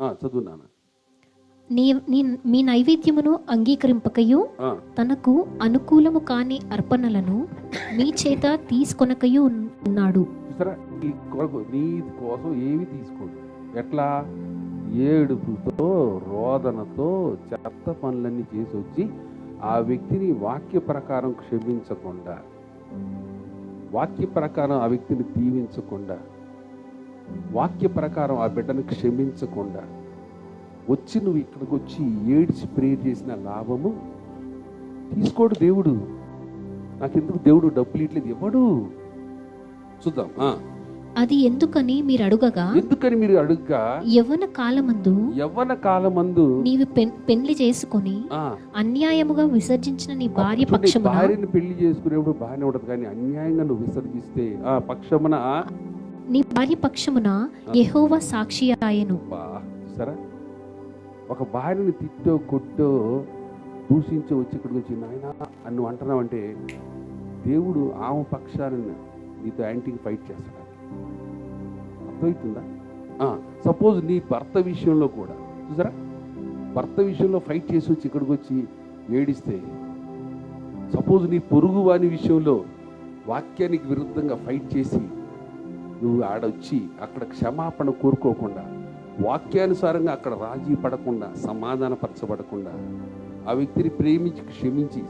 చదువు నాన్న. నీ నీ మీ నైవేద్యమును అంగీకరింపకయు తనకు అనుకూలము కాని అర్పణలను మీ చేత తీసుకొనకయు ఉన్నాడు. నీ కోసం ఏమి తీసుకోడు. ఎట్లా? ఏడుపుతో రోదనతో చెత్త పనులన్నీ చేసి వచ్చి ఆ వ్యక్తిని వాక్య ప్రకారం క్షమించకుండా వాక్య ప్రకారం ఆ వ్యక్తిని దీవించకుండా వాక్య ప్రకారం ఆ బిడ్డను క్షమించకుండా వచ్చి నువ్వు ఇక్కడికి వచ్చి ఏడ్చి ప్రేయర్ చేసిన లాభము తీసుకోడు దేవుడు. నాకెందుకు దేవుడు డబ్బులు ఇట్లేదు? ఇవ్వడు చూద్దాం. అది ఎందుకని మీరు అడుగగా? ఎందుకని మీరు అడుగ్గా? యవ్వన కాలమందు యవ్వన కాలమందు నీవు పెళ్ళి చేసుకొని అన్యాయముగా విసర్జించిన నీ భార్య పక్షమున భార్యని పెళ్ళి చేసుకునేప్పుడు బాగానే ఉండదు కానీ అన్యాయంగా నువ్వు విసర్జిస్తే ఆ పక్షమున నీ భార్య పక్షమున యెహోవా సాక్షి ఆయను సరే ఒక భార్యని తిట్టో కొట్టో దూషించో వచ్చి ఇక్కడికి వచ్చి నాయన అని నువ్వు అంటున్నావంటే దేవుడు ఆమె పక్షాన్ని నీతో యాంటీకి ఫైట్ చేస్తాడు? అర్థమవుతుందా? సపోజ్ నీ భర్త విషయంలో కూడా చూసారా? భర్త విషయంలో ఫైట్ చేసి వచ్చి ఇక్కడికి వచ్చి ఏడిస్తే సపోజ్ నీ పొరుగు వాని విషయంలో వాక్యానికి విరుద్ధంగా ఫైట్ చేసి నువ్వు ఆడొచ్చి అక్కడ క్షమాపణ కోరుకోకుండా వాక్యానుసారంగా అక్కడ రాజీ పడకుండా సమాధానపరచబడకుండా ఆ వ్యక్తిని ప్రేమించి క్షమించి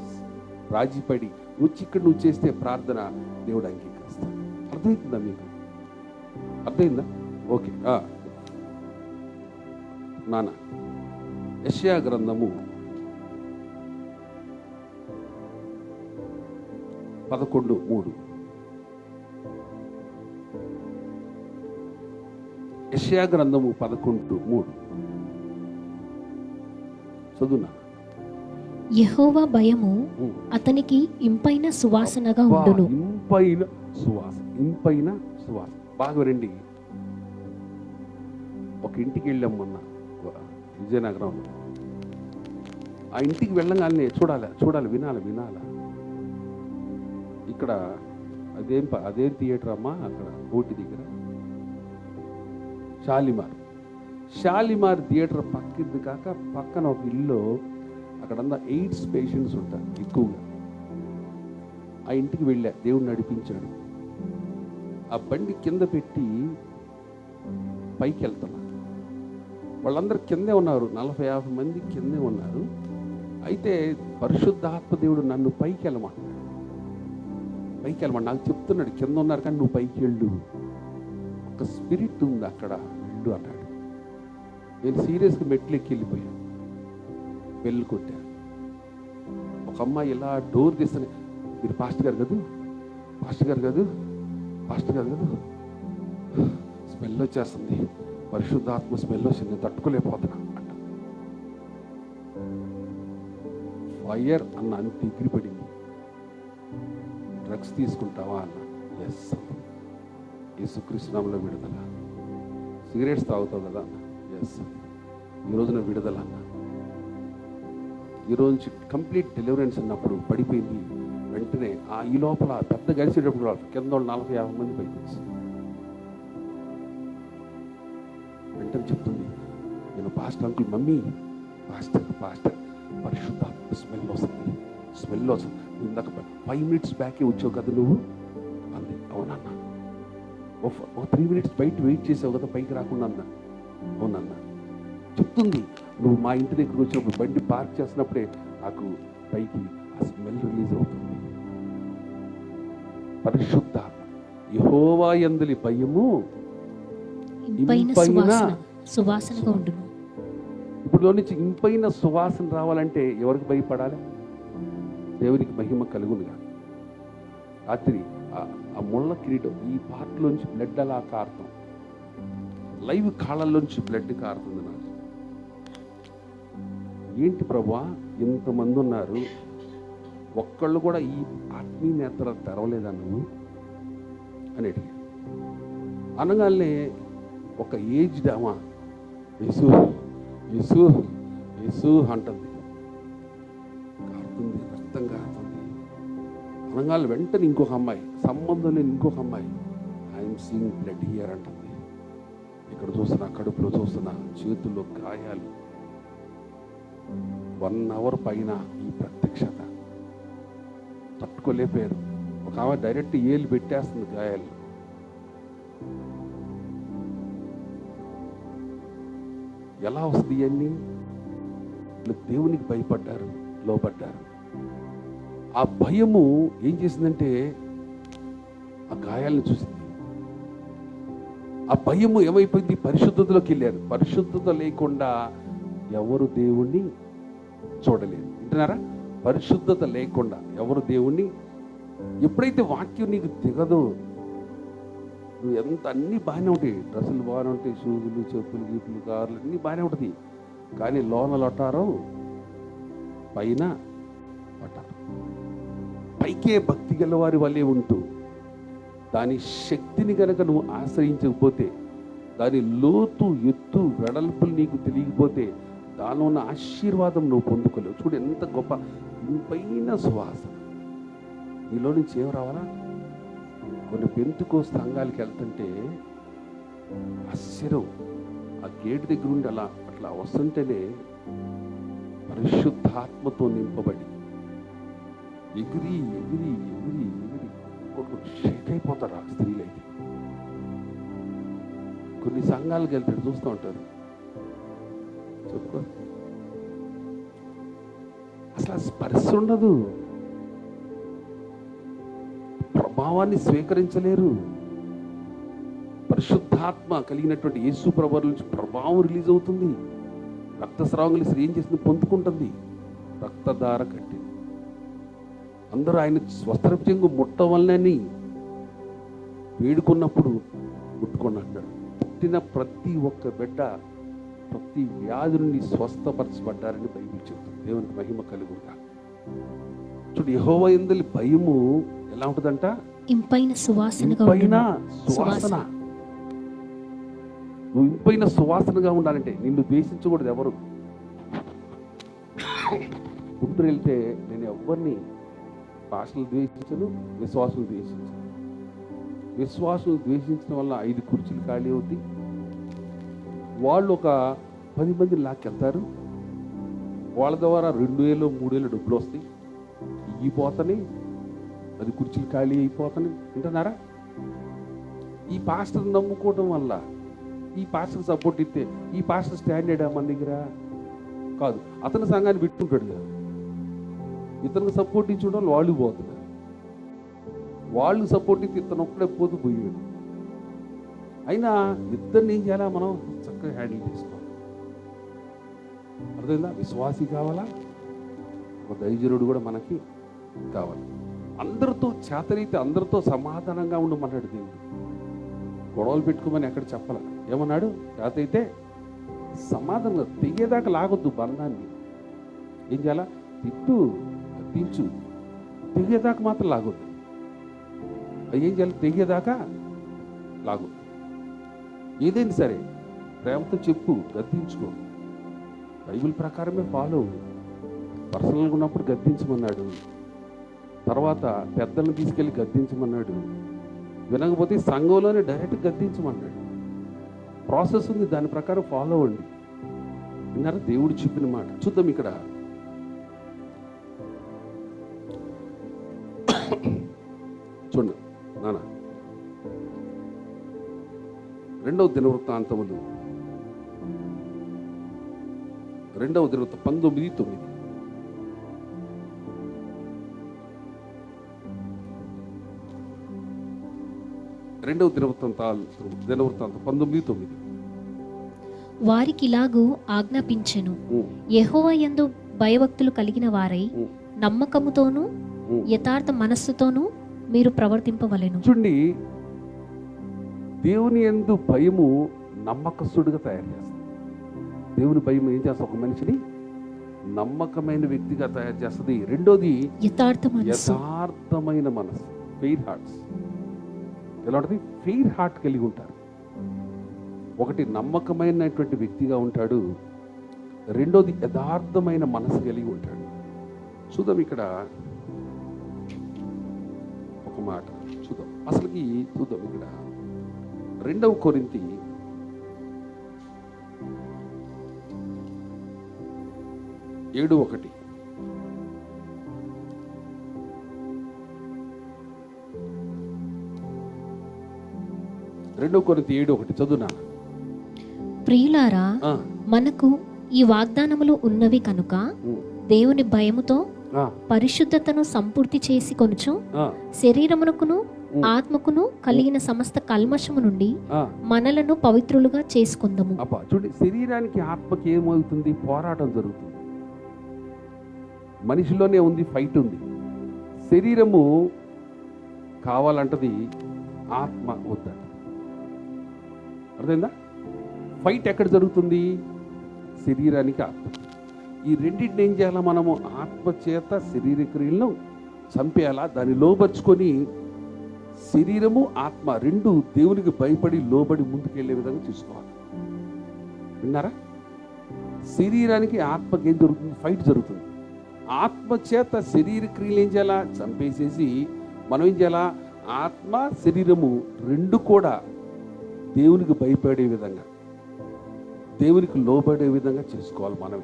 రాజీపడి వచ్చి ఇక్కడ నువ్వు చేస్తే ప్రార్థన దేవుడు అంగీకరిస్తాడు. అర్థమవుతుందా మీకు? అర్థమైందా? ఓకే నానా నాన్న యశ్యా గ్రంథము పదకొండు మూడు. యశ్యా గ్రంథము పదకొండు మూడు. చదువునా? యెహోవా భయము. అతనికి ఇంపైన సువాసనగా ఉండును. ఇంపైన సువాస ఇంపైన సువాస. బాగా రండి ఒక ఇంటికి వెళ్ళాం మొన్న విజయనగరంలో. ఆ ఇంటికి వెళ్ళగానే చూడాలి చూడాలి వినాలి వినాలి. ఇక్కడ అదేం అదేం థియేటర్ అమ్మా? అక్కడ కోటి దగ్గర. షాలిమార్. షాలిమార్ థియేటర్ పక్కింది కాక పక్కన ఒక ఇల్లు అక్కడంతా ఎయిడ్స్ పేషెంట్స్ ఉంటారు ఎక్కువగా. ఆ ఇంటికి వెళ్ళా దేవుడు నడిపించాడు. ఆ బండి కింద పెట్టి పైకి వెళ్తున్నా వాళ్ళందరూ కిందే ఉన్నారు నలభై యాభై మంది కిందే ఉన్నారు. అయితే పరిశుద్ధాత్మ దేవుడు నన్ను పైకి వెళ్ళమంటాడు పైకి వెళ్ళమని నాకు చెప్తున్నాడు కింద ఉన్నారు కానీ నువ్వు పైకి వెళ్ళు ఒక స్పిరిట్ ఉంది అక్కడ. వెళ్ళు అన్నాడు. నేను సీరియస్గా మెట్లు ఎక్కి వెళ్ళిపోయాను బెల్ కొట్టా ఒక అమ్మాయి ఇలా డోర్ తీస్తాను మీరు పాస్టర్ గారు కదూ? పాస్టర్ గారు కాదు? పాస్టర్ గారు కాదు? స్మెల్ వచ్చేస్తుంది. పరిశుద్ధాత్మ స్మెల్ వచ్చింది నేను తట్టుకోలేకపోతున్నా అంట. ఫైర్ అన్న అంత ఎగిరి పడింది. డ్రగ్స్ తీసుకుంటావా? అన్న ఎస్ యేసుకృష్ణంలో విడుదల. సిగరెట్స్ తాగుతావు కదా. ఎస్ ఈ రోజున విడుదల. అన్న నుంచి కంప్లీట్ డెలివరెన్స్ అన్నప్పుడు పడిపోయింది వెంటనే ఆ ఈ లోపల పెద్ద గడిచేటప్పుడు వాళ్ళు కింద వాళ్ళు నలభై యాభై మంది పైకి వెంటనే చెప్తుంది నేను pastor uncle mummy pastor pastor పరిశుద్ధాత్మ స్మెల్ వస్తుంది స్మెల్ వస్తుంది. ఇందాక ఫైవ్ మినిట్స్ బ్యాకే వచ్చావు కదా నువ్వు? అంది. అవునన్నా ఓ త్రీ మినిట్స్ బయట వెయిట్ చేసావు కదా పైకి రాకుండా అన్నా. అవునన్నా చెప్తుంది. నువ్వు మా ఇంటి దగ్గరికి వచ్చినప్పుడు బండి పార్క్ చేసినప్పుడే నాకు పైకి ఆ స్మెల్ రిలీజ్ అవుతుంది. పరిశుద్ధాత్మ యహోవా యందలి భయము ఇంపైన ఇంపైన సువాసన సువాసనగా ఉండును. ఇప్పుడు నుంచి ఇంపైన సువాసన రావాలంటే ఎవరికి భయపడాలి? దేవునికి మహిమ కలుగునుగా. రాత్రి ఆ- ముళ్ళ కిరీటం ఈ పార్ట్లోంచి బ్లడ్ అలా కారుతాం. లైవ్ కాళ్ళల్లోంచి బ్లడ్ కారుతుంది నాకు. ఏంటి ప్రభా ఇంతమంది ఉన్నారు? ఒక్కళ్ళు కూడా ఈ ఆత్మీయ నేత్ర తెరవలేదా నువ్వు? అని అడిగా అనగానే ఒక ఏజ్ డామా యసు యసు యసు అంటుంది. అనగాలి వెంటనే ఇంకొక అమ్మాయి సంబంధం లేని ఇంకొక అమ్మాయి. ఐఎమ్ సీయింగ్ బ్లడ్ హియర్ అంటుంది. ఇక్కడ చూస్తున్నా కడుపులో చూస్తున్నా చేతుల్లో గాయాలు. వన్ అవర్ పైన ఈ ప్రత్యక్షత. తట్టుకోలేకపోయారు. ఒక ఆమె డైరెక్ట్ ఏళ్ళు పెట్టేస్తుంది గాయాలు. ఎలా వస్తుంది ఇవన్నీ? దేవునికి భయపడ్డారు లోపడ్డారు. ఆ భయము ఏం చేసిందంటే ఆ గాయాలను చూసింది. ఆ భయము ఏమైపోయింది? పరిశుద్ధతలోకి వెళ్ళారు. పరిశుద్ధత లేకుండా ఎవరు దేవుణ్ణి చూడలేదు. వింటున్నారా? పరిశుద్ధత లేకుండా ఎవరు దేవుణ్ణి ఎప్పుడైతే వాక్యం నీకు దిగదో నువ్వు ఎంత అన్నీ బాగానే ఉంటాయి. డ్రెస్సులు బాగానే ఉంటాయి. షూజులు చెప్పులు గీపులు కార్లు అన్నీ బాగానే ఉంటుంది కానీ లోన లొటారం పైన పట్టారు. పైకే భక్తి గలవారి వల్లే ఉంటూ దాని శక్తిని కనుక నువ్వు ఆశ్రయించకపోతే దాని లోతు ఎత్తు వెడల్పులు నీకు తెలియకపోతే దానిలో ఉన్న ఆశీర్వాదం నువ్వు పొందుకోలేవు. చూడు ఎంత గొప్ప పైన సువాస నీలో నుంచి ఏం రావాలా? కొన్ని పెంతుకో సంఘాలకి వెళ్తుంటే ఆశ్చర్యం. ఆ గేట్ దగ్గర ఉండి అలా అట్లా వస్తుంటేనే పరిశుద్ధాత్మతో నింపబడి ఎగిరి ఎగిరి ఎగిరి ఎగిరి. కొడుకు షేక్ అయిపోతారు ఆ స్త్రీలు అయితే కొన్ని సంఘాలకు వెళ్తాడు చూస్తూ ఉంటారు. చెప్పుకో. అసలు స్పర్శ ఉండదు. ప్రభావాన్ని స్వీకరించలేరు. పరిశుద్ధాత్మ కలిగినటువంటి యేసు ప్రభు నుంచి ప్రభావం రిలీజ్ అవుతుంది. రక్తస్రావం కలిసి ఏం చేసింది పొందుకుంటుంది. రక్తధార కట్టి అందరూ ఆయన స్వస్త్రపు చెంగు ముట్ట వల్లని వేడుకున్నప్పుడు ముట్టుకొని అంటాడు పుట్టిన ప్రతి ఒక్క బిడ్డ ప్రతి వ్యాధి నుండి స్వస్థపరచబడ్డారని బైబిల్ చెప్తుంది. దేవునికి మహిమ కలుగుగా చూడు యహోవ ఎందలి భయము ఎలా ఉంటుందంట? ఇంపైన ఉండును. సువాసన. నువ్వు ఇంపైన సువాసనగా ఉండాలంటే నిన్ను ద్వేషించకూడదు ఎవరు. గుంటూరు వెళ్తే నేను ఎవరిని భాషలు ద్వేషించను విశ్వాసం ద్వేషించను. విశ్వాసం ద్వేషించడం వల్ల ఐదు కుర్చీలు ఖాళీ అవుతాయి. వాళ్ళు ఒక పది మంది లాక్కెళ్తారు. వాళ్ళ ద్వారా రెండు వేలు మూడు వేలు డబ్బులు వస్తాయి. ఇగిపోతున్నాయి అది కుర్చీలు ఖాళీ అయిపోతున్నాయి వింటున్నారా? ఈ పాస్టర్ నమ్ముకోవడం వల్ల ఈ పాస్టర్ సపోర్ట్ ఇస్తే ఈ పాస్టర్ స్టాండర్డ్ మన దగ్గర? కాదు. అతని సంఘాన్ని పెట్టుకుంటాడు కదా. ఇతనికి సపోర్ట్ ఇచ్చిన వాళ్ళు పోతున్నారు. వాళ్ళు సపోర్ట్ ఇస్తే ఇతను ఒక్కడే పోతూ పోయాడు అయినా ఇద్దరిని ఏం చేయాలా మనం? చక్కగా హ్యాండిల్ చేసుకోవాలి. అర్థమైందా? విశ్వాసి కావాలా? ఒక దైజరుడు కూడా మనకి కావాలి. అందరితో చేతనైతే అందరితో సమాధానంగా ఉండమన్నాడు దేవుడు. గొడవలు పెట్టుకోమని ఎక్కడ చెప్పాల? ఏమన్నాడు? చేతైతే సమాధానంగా తెగేదాకా లాగొద్దు బంధాన్ని. ఏం చేయాలా? తిట్టు గద్దించు తెగేదాకా మాత్రం లాగొద్దు అది ఏం చేయాలి తెగేదాకా లాగొద్దు ఏదైనా సరే ప్రేమతో చెప్పు గద్దించుకో. బైబిల్ ప్రకారమే ఫాలో పర్సనల్గా ఉన్నప్పుడు గద్దించమన్నాడు. తర్వాత పెద్దలను తీసుకెళ్ళి గద్దించమన్నాడు. వినకపోతే సంఘంలోనే డైరెక్ట్ గద్దించమన్నాడు. ప్రాసెస్ ఉంది దాని ప్రకారం ఫాలో అవ్వండి. విన్నారా? దేవుడు చెప్పిన మాట. చూద్దాం ఇక్కడ. రెండవ దినవృత్తాంతములు. రెండవ దినవృత్త పంతొమ్మిది తొమ్మిది. రెండవ దినవృత్తాంతాలు దినవృత్తాంతం పంతొమ్మిది తొమ్మిది. వారికి ఇలాగూ ఆజ్ఞాపించెను యెహోవా యందు భయభక్తులు కలిగిన వారై నమ్మకముతోనూ. యథార్థ మనస్సుతోనూ మీరు ప్రవర్తింపవలెను. చూడండి దేవుని ఎందు భయము నమ్మకస్తుడిగా తయారు చేస్తుంది దేవుని భయం ఏం చేస్తుంది ఒక మనిషిని? నమ్మకమైన వ్యక్తిగా తయారు చేస్తుంది. రెండోది యథార్థమైన మనసు ఫెయిర్ హార్ట్స్ ఎలా ఉంటుంది ఫెయిర్ హార్ట్ కలిగి ఉంటారు. ఒకటి నమ్మకమైనటువంటి వ్యక్తిగా ఉంటాడు. రెండోది యథార్థమైన మనసు కలిగి ఉంటాడు. చూద్దాం ఇక్కడ ఒక మాట. చూద్దాం. అసలుకి చూద్దాం ఇక్కడ. రెండవ కొరింతి. ఏడు ఒకటి. రెండవ కొరింతి ఏడు ఒకటి. చదువునా? ప్రియులారా మనకు ఈ వాగ్దానములు ఉన్నవి కనుక దేవుని భయముతో పరిశుద్ధతను సంపూర్తి చేసి కొనుచు శరీరమునకును ఆత్మకును కలిగిన సమస్త కల్మషము నుండి. మనలను పవిత్రులుగా చేసుకుందము. అబ్బా చూడండి శరీరానికి ఆత్మకి ఏమవుతుంది? పోరాటం జరుగుతుంది. మనిషిలోనే ఉంది ఫైట్ ఉంది. శరీరము కావాలంటది ఆత్మ వద్దంట అర్థమైందా? ఫైట్ ఎక్కడ జరుగుతుంది? శరీరానికి ఆత్మ. ఈ రెండింటిని ఏం చేయాలా మనము? ఆత్మ చేత శరీర క్రియలను చంపేయాలా? దాన్ని లోపరుచుకొని శరీరము ఆత్మ రెండు దేవునికి భయపడి లోబడి ముందుకెళ్ళే విధంగా చూసుకోవాలి. విన్నారా? శరీరానికి ఆత్మకి ఏం జరుగుతుంది ఫైట్ జరుగుతుంది. ఆత్మ చేత శరీర క్రియలు ఏం చేయాలా? చంపేసేసి మనం ఏం చేయాలా? ఆత్మ శరీరము రెండు కూడా దేవునికి భయపడే విధంగా దేవునికి లోబడే విధంగా చేసుకోవాలి మనమే.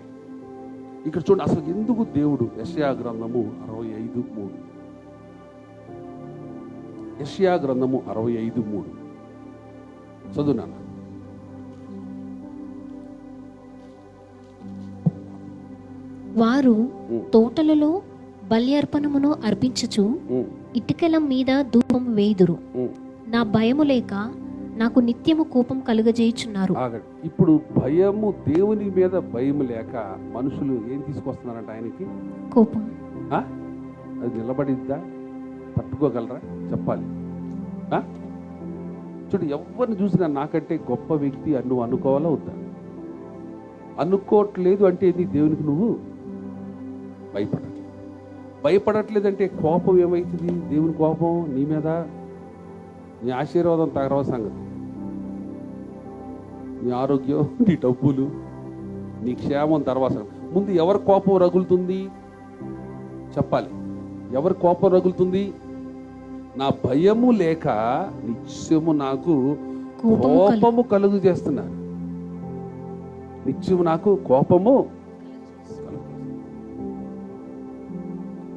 ఇక్కడ చూడండి అసలు ఎందుకు దేవుడు యశయా గ్రంథము అరవై ఐదు మూడు యష్యా గ్రంథము అరవై ఐదు మూడు. చదువు నాన్న వారు తోటలలో బల్యర్పణమును అర్పించుచు ఇటుకల మీద ధూపం వేయుదురు. ఉమ్. నా భయము లేక నాకు నిత్యము కోపం కలుగజేయుచున్నారు. ఇప్పుడు భయము దేవుని మీద భయం లేక మనుషులు ఏం తీసుకొస్తున్నారంట ఆయనకి? కోపం? అది నిలబడిద్దా? తట్టుకోగలరా? చెప్పాలి. చూడు ఎవరిని చూసినా నాకంటే గొప్ప వ్యక్తి అని నువ్వు అనుకోవాలా వద్దా? అనుకోవట్లేదు అంటే ఏంది? దేవునికి నువ్వు భయపడట్లేదు. భయపడట్లేదంటే కోపం ఏమవుతుంది దేవుని కోపం నీ మీద? నీ ఆశీర్వాదం తగరవ సంగతి. నీ ఆరోగ్యం నీ డబ్బులు నీ క్షేమం తర్వాత ముందు ఎవరి కోపం రగులుతుంది? చెప్పాలి. ఎవరి కోపం రగులుతుంది? నా భయము లేక నిత్యము నాకు కోపము కలు- కోపము కలుగు చేస్తున్నారు నిత్యము నాకు కోపము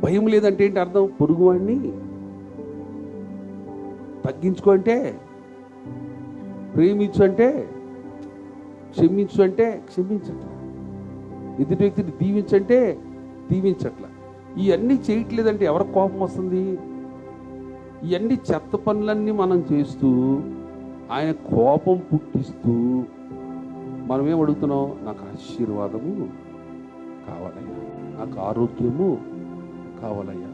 భయం లేదంటే ఏంటి అర్థం? పొరుగువాడిని తగ్గించుకో అంటే ప్రేమించు అంటే క్షమించు అంటే క్షమించట్లా. ఎదుటి వ్యక్తిని దీవించంటే దీవించట్లా. ఇవన్నీ చేయట్లేదంటే ఎవరి కోపం వస్తుంది? ఇవన్నీ చెత్త పనులన్నీ మనం చేస్తూ ఆయన కోపం పుట్టిస్తూ మనం ఏం అడుగుతున్నాం? నాకు ఆశీర్వాదము కావాలయ్యా. నాకు ఆరోగ్యము కావాలయ్యా.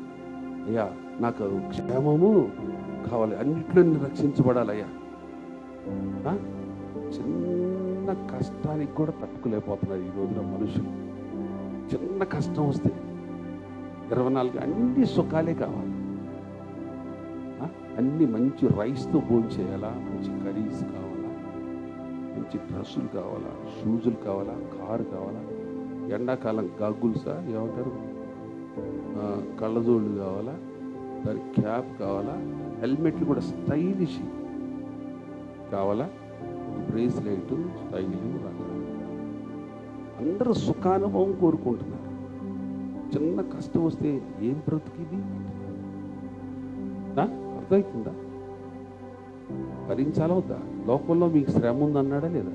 అయ్యా నాకు క్షేమము కావాలి. అన్నిట్లో నేను రక్షించబడాలయ్యా చిన్న కష్టానికి కూడా తట్టుకోలేకపోతున్నారు ఈ రోజున మనుషులు. చిన్న కష్టం వస్తే ఇరవై నాలుగు అన్ని సుఖాలే కావాలి. అన్ని మంచి రైస్తో భోజనం చేయాలా? మంచి కర్రీస్ కావాలా? మంచి డ్రెస్సులు కావాలా? షూజులు కావాలా? కారు కావాలా? ఎండాకాలం గాగుల్సా? ఏమంటారు? కళ్ళజోళ్ళు కావాలా? దాని క్యాప్ కావాలా? హెల్మెట్లు కూడా స్టైలిష్ కావాలా? బ్రేస్లెట్ స్టైల్ అందరూ సుఖానుభవం కోరుకుంటున్నారు. చిన్న కష్టం వస్తే ఏం బ్రతికిది? అర్థమవుతుందా భరించాలా వద్దా? లోకంలో మీకు శ్రమ ఉందన్నాడా లేదా?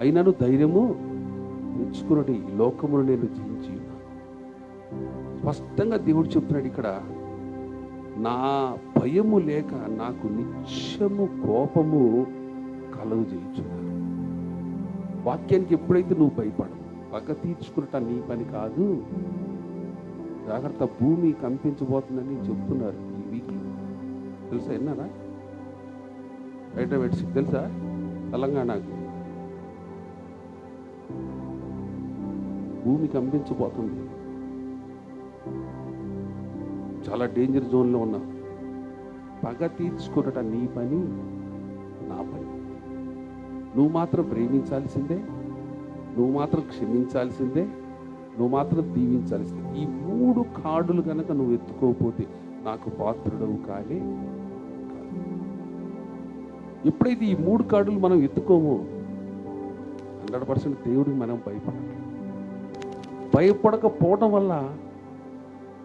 అయినాను ధైర్యము తెచ్చుకున్నది ఈ లోకమును నేను జయించి స్పష్టంగా దేవుడు చెప్తున్నాడు ఇక్కడ నా భయము లేక నాకు నిత్యము కోపము కలుగు చేయించున్నాను వాక్యానికి ఎప్పుడైతే నువ్వు భయపడవు పగ తీర్చుకున్నట నీ పని కాదు జాగ్రత్త భూమి కంపించబోతుందని చెప్తున్నారు. తెలుసా విన్నారా? హైదరాబాద్ తెలుసా? తెలంగాణకి. భూమి కంపించిపోతుంది చాలా డేంజర్ జోన్లో ఉన్నా పగ తీర్చుకున్నట నీ పని నా పని. నువ్వు మాత్రం ప్రేమించాల్సిందే నువ్వు మాత్రం క్షమించాల్సిందే నువ్వు మాత్రం దీవించాల్సిందే. ఈ మూడు కార్డులు కనుక నువ్వు ఎత్తుకోకపోతే నాకు పాత్రుడవు కాలే. ఎప్పుడైతే ఈ మూడు కార్డులు మనం ఎత్తుకోమో హండ్రెడ్ పర్సెంట్ దేవుడికి మనం భయపడాలి. భయపడకపోవడం వల్ల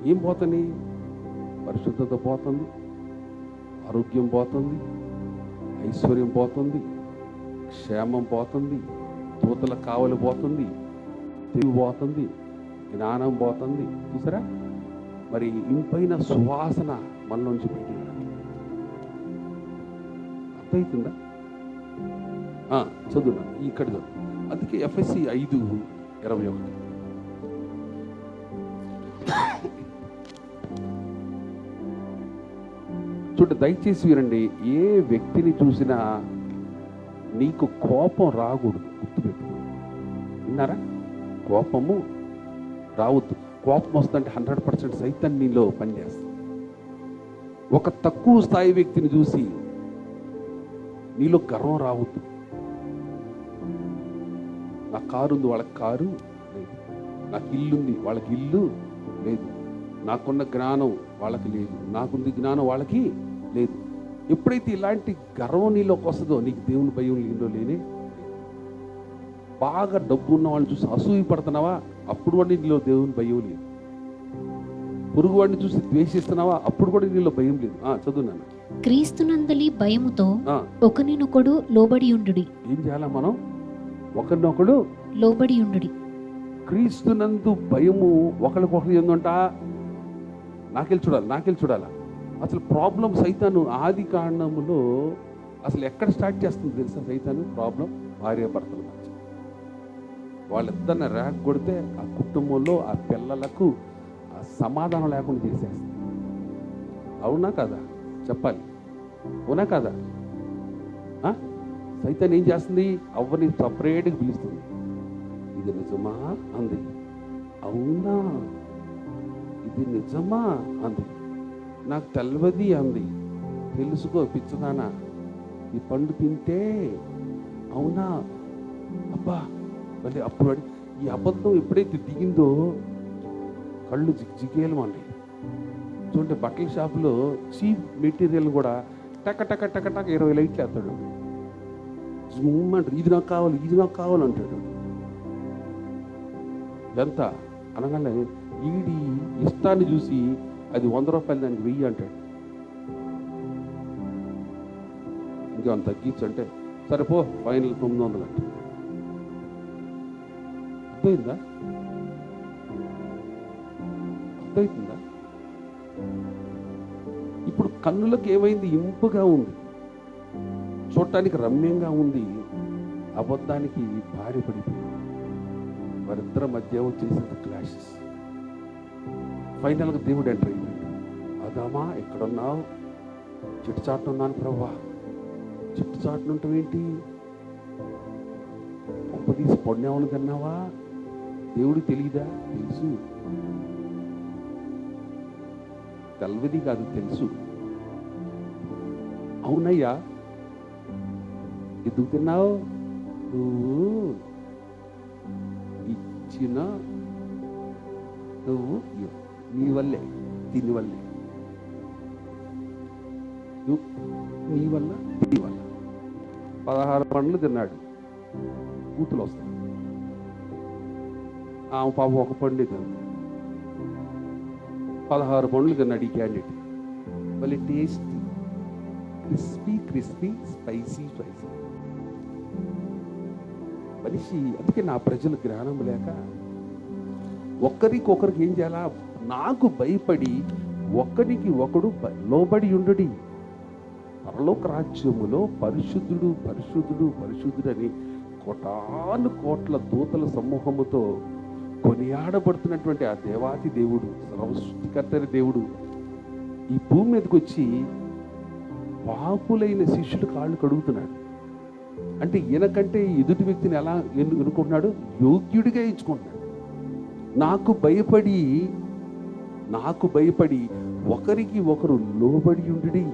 ఏం పోతుంది? పరిశుద్ధత పోతుంది ఆరోగ్యం పోతుంది ఐశ్వర్యం పోతుంది క్షేమం పోతుంది దూతల కావలి పోతుంది తెలివి పోతుంది జ్ఞానం పోతుంది. చూసారా? మరి ఇంపైన సువాసన మనలోంచి బయటికి అర్థమవుతుందా ఆ, చదువునా ఇక్కడ చదువు. అందుకే ఎఫ్ఎస్సి ఐదు ఇరవై ఒకటి. చూడ దయచేసి వినండి ఏ వ్యక్తిని చూసినా నీకు కోపం రాకూడదు గుర్తుపెట్టు విన్నారా? కోపము రావద్దు. కోపం వస్తుందంటే హండ్రెడ్ పర్సెంట్ సైతం నీలో పనిచేస్తుంది. ఒక తక్కువ స్థాయి వ్యక్తిని చూసి నీలో గర్వం రావద్దు. నా కారు ఉంది వాళ్ళకి కారు లేదు. నాకు ఇల్లు ఉంది వాళ్ళకి ఇల్లు లేదు. నాకున్న జ్ఞానం వాళ్ళకి లేదు. నాకుంది జ్ఞానం వాళ్ళకి లేదు. ఎప్పుడైతే ఇలాంటి గర్వం నీలోకి వస్తుందో నీకు దేవుని భయం నీలో లేనే బాగా డబ్బు ఉన్న వాళ్ళు చూసి అసూయ పడుతున్నావా అప్పుడు నీలో దేవుని భయం లేదు. పొరుగు వాడిని చూసి ద్వేషిస్తున్నావా? అప్పుడు కూడా నీలో భయం లేదు. ఆ, చదువు నాన్న. క్రీస్తునందలి భయముతో ఒకనినొకడు లోబడి ఉండుడి. ఏం చేయాలా మనం? ఒకరినొకడు లోబడి ఉండుడి. క్రీస్తునందు భయము ఒకరికొకరు ఏందంట నాకెళ్ళి చూడాలి నాకెళ్ళి చూడాలా? అసలు ప్రాబ్లం సైతాను ఆది కాండములో అసలు ఎక్కడ స్టార్ట్ చేస్తుంది తెలుసా సైతాను? ప్రాబ్లం భార్య భర్తల మధ్య. వాళ్ళిద్దరిని ర్యాక్ కొడితే ఆ కుటుంబంలో ఆ పిల్లలకు సమాధానం లేకుండా తీసేస్తాయి అవునా కదా? చెప్పాలి. అవునా కదా? ఆ? సైతాన్ ఏం చేస్తుంది? అవ్వని సపరేట్గా పిలుస్తుంది. ఇది నిజమా? అంది. అవునా? ఇది నిజమా? అంది. నాకు తెలవది అంది. తెలుసుకో పిచ్చదానా. ఈ పండు తింటే అవునా? అబ్బా మళ్ళీ అప్పుడు ఈ అబద్ధం ఎప్పుడైతే దిగిందో కళ్ళు జిగ్జిగేలు అండి చూడండి బట్టల షాపులో చీప్ మెటీరియల్ కూడా టక టక టక టక ఇరవై లైట్లు వేస్తాడు. మూమెంట్ అంటాడు ఇది నాకు కావాలి ఇది నాకు కావాలి అంటాడు. ఎంత అనగానే ఈడి ఇష్టాన్ని చూసి అది వంద రూపాయలు దానికి వెయ్యి అంటాడు. ఇంకా తగ్గించు అంటే సరే పో ఫైనల్ తొమ్మిది వందలు అంటే అర్థమైందా? అర్థమవుతుందా? ఇప్పుడు కన్నులకు ఏమైంది? ఇంపుగా ఉంది. చూడటానికి రమ్యంగా ఉంది. అబద్ధానికి భారీ పడిపోయింది. వారిద్దరి మధ్య వచ్చేసింది క్లాషెస్. ఫైనల్గా దేవుడు ఎంటర్ అయ్యాడు అదామా ఎక్కడున్నావు? చెట్టు చాటున ఉన్నాను ప్రభా చెట్టు చాటున ఉంటావేంటి పంప తీసి కన్నావా? దేవుడు తెలియదా తెలుసు. తెలవది కాదు తెలుసు. అవునయ్యా. ఎందుకు తిన్నావు? నువ్వు ఇచ్చిన నువ్వు నీ వల్లే దీని వల్లే. నీ వల్ల నీ వల్ల. పదహారు పండ్లు తిన్నాడు. కూతులు వస్తాయి ఆమె పాపం ఒక పండు తిన్నాడు పదహారు పండ్లు తిన్నాడు ఈ క్యాండిడేట్ మళ్ళీ tasty crispy crispy spicy spicy మనిషి అందుకే నా ప్రజలు జ్ఞానం లేక ఒకరికొకరికి ఏం చేయాలా? నాకు భయపడి ఒకరికి ఒకడు లోబడి ఉండడి. పరలోక రాజ్యములో పరిశుద్ధుడు పరిశుద్ధుడు పరిశుద్ధుడు అని కోటాను కోట్ల దూతల సమూహముతో కొనియాడబడుతున్నటువంటి ఆ దేవాతి దేవుడు సర్వసృష్టికర్తని దేవుడు ఈ భూమి మీదకి వచ్చి పాపులైన శిష్యుడు కాళ్ళు కడుగుతున్నాడు. అంటే ఈయనకంటే ఎదుటి వ్యక్తిని ఎలా ఎన్ను ఎన్నుకుంటున్నాడు? యోగ్యుడిగా ఎంచుకుంటున్నాడు. నాకు భయపడి నాకు భయపడి ఒకరికి ఒకరు లోబడి ఉండి